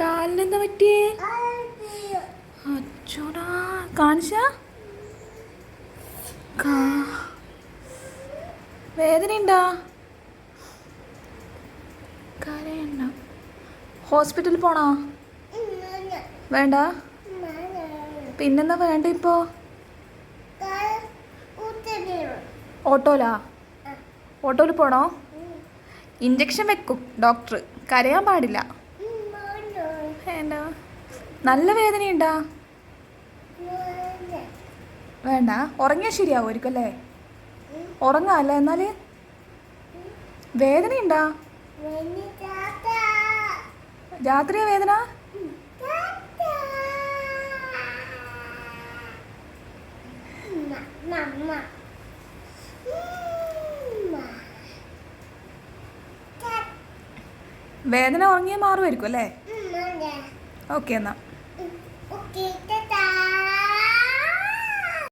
കാലിനെന്താ പറ്റിയേ? അച്ചോടാ കാണിച്ച? വേദനയുണ്ടാ? കരയണ്ട. ഹോസ്പിറ്റലിൽ പോണോ? വേണ്ട. പിന്നെന്താ വേണ്ട ഇപ്പോ? ഓട്ടോലാ? ഓട്ടോയിൽ പോണോ? ഇഞ്ചക്ഷൻ വെക്കും ഡോക്ടർ. കരയാൻ പാടില്ല. വേണ്ട. നല്ല വേദനയുണ്ടാ? വേണ്ട. ഉറങ്ങിയാൽ ശരിയാവുമായിരിക്കും അല്ലേ? ഉറങ്ങാല്ല? എന്നാൽ? വേദനയുണ്ടാ? രാത്രിയാ വേദന? വേദന ഉറങ്ങിയാൽ മാറുമായിരിക്കും അല്ലേ? ഓക്കെ എന്നാൽ